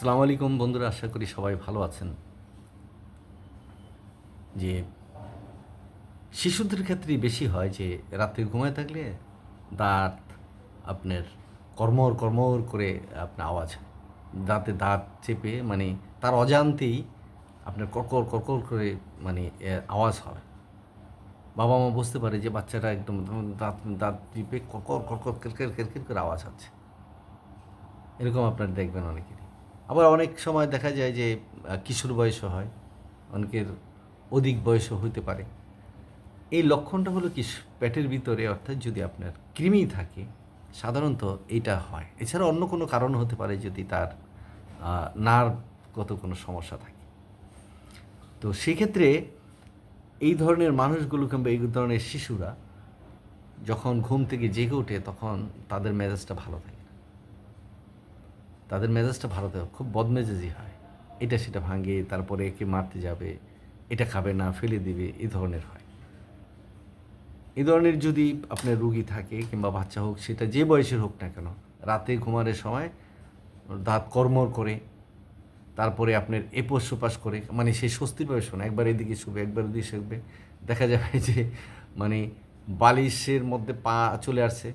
আসসালামু আলাইকুম বন্ধুরা, আশা করি সবাই ভালো আছেন। যে শিশুদের ক্ষেত্রেই বেশি হয় যে রাতে ঘুমায় থাকলে দাঁত আপনার কর্মর কর্মর করে আপনার আওয়াজ দাঁতে দাঁত চেপে মানে তার অজান্তেই আপনার কর্কর কর্কর করে মানে আওয়াজ হয়। বাবা মা বুঝতে পারে যে বাচ্চাটা একদম দাঁত দাঁত টিপে কর্কর কর্কর কেরকের কেরকের করে আওয়াজ হচ্ছে। এরকম আপনার দেখবেন অনেকেরই। আবার অনেক সময় দেখা যায় যে কিশোর বয়সও হয়, অনেকের অধিক বয়সও হইতে পারে। এই লক্ষণটা হলো কি, পেটের ভিতরে অর্থাৎ যদি আপনার কৃমি থাকে, সাধারণত এইটা হয়। এছাড়া অন্য কোনো কারণ হতে পারে যদি তার নার্ভগত কোনো সমস্যা থাকে। তো সেক্ষেত্রে এই ধরনের মানুষগুলো কিংবা এই ধরনের শিশুরা যখন ঘুম থেকে জেগে ওঠে, তখন তাদের মেজাজটা ভালো থাকে। তাদের মেজাজটা ভালো থাকে, খুব বদমেজাজি হয়। এটা সেটা ভাঙে, তারপরে একে মারতে যাবে, এটা খাবে না, ফেলে দিবে এই ধরনের হয়। এই ধরনের যদি আপনার রুগী থাকে কিংবা বাচ্চা হোক, সেটা যে বয়সের হোক না কেন, রাতে ঘুমানোর সময় দাঁত কর্মর করে, তারপরে আপনার এপোস সোপাস করে মানে সে স্বস্তির পাবে না, একবার এদিকে শুবে, একবার এদিকে শুবে, দেখা যাবে যে মানে বালিশের মধ্যে পা চলে আসছে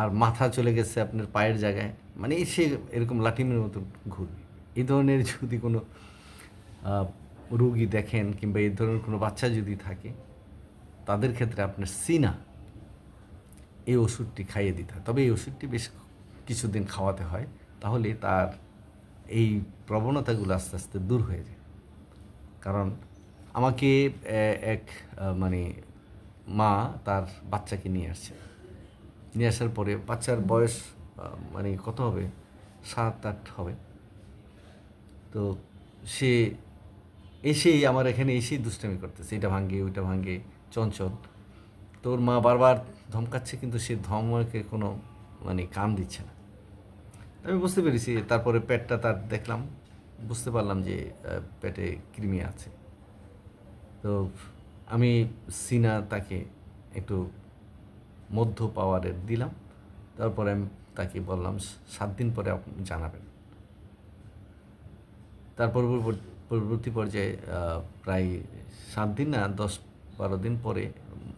আর মাথা চলে গেছে আপনার পায়ের জায়গায়। মানে সে এরকম লাঠিমের মতো ঘুরবে এই ধরনের যদি কোনো রুগী দেখেন কিংবা এই ধরনের কোনো বাচ্চা যদি থাকে, তাদের ক্ষেত্রে আপনার সিনা এই ওষুধটি খাইয়ে দিতে হয়। তবে এই ওষুধটি বেশ কিছুদিন খাওয়াতে হয়, তাহলে তার এই প্রবণতাগুলো আস্তে আস্তে দূর হয়ে যায়। কারণ আমাকে এক মানে মা তার বাচ্চাকে নিয়ে আসছে। নিয়ে আসার পরে বাচ্চার বয়স মানে কত হবে? সাত আট হবে। তো সে এসেই আমার এখানে এসেই দুষ্টামি করতেছে। এটা ভাঙ্গে ওইটা ভাঙ্গে চঞ্চল। তোর মা বারবার ধমকাচ্ছে কিন্তু সে ধমকে কোনো মানে কান দিচ্ছে না। আমি বুঝতে পেরেছি তারপরে পেটটা তার দেখলাম। বুঝতে পারলাম যে পেটে কৃমি আছে। তো আমি সিনা তাকে একটু মধ্য পাওয়ারের দিলাম। তারপরে আমি তাকে বললাম, সাত দিন পরে আপনি জানাবেন। তারপর পরবর্তী- পর্যায়ে প্রায় সাত দিন না, দশ বারো দিন পরে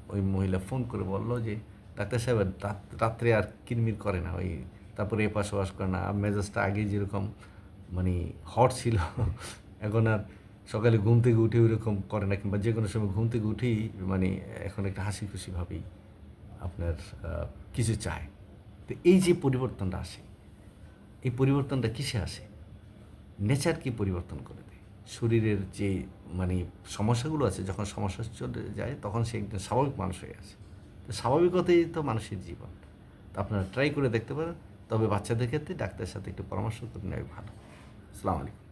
ওই মহিলা ফোন করে বলল যে, ডাক্তার সাহেব, রাত- রাত্রে আর কিরমির করে না, ওই তারপরে এপাশ ওপাশ করে না মেজাজটা আগে যেরকম মানে হট ছিল, এখন আর সকালে ঘুম থেকে উঠে ওইরকম করে না, কিংবা যে কোনো সময় ঘুম থেকে উঠেই মানে এখন একটা হাসি খুশি ভাবেই আপনার কিছু চায়। তো এই যে পরিবর্তনটা আসে, এই পরিবর্তনটা কিসে আসে? নেচার কি পরিবর্তন করে দেয়? শরীরের যে মানে সমস্যাগুলো আছে, যখন সমস্যা চলে যায়, তখন সে একজন স্বাভাবিক মানুষ হয়ে আসে। তো স্বাভাবিকতাই তো মানুষের জীবন। তো আপনারা ট্রাই করে দেখতে পারেন। তবে বাচ্চাদের ক্ষেত্রে ডাক্তারের সাথে একটু পরামর্শ করে নেওয়া ভালো। আসসালামু আলাইকুম।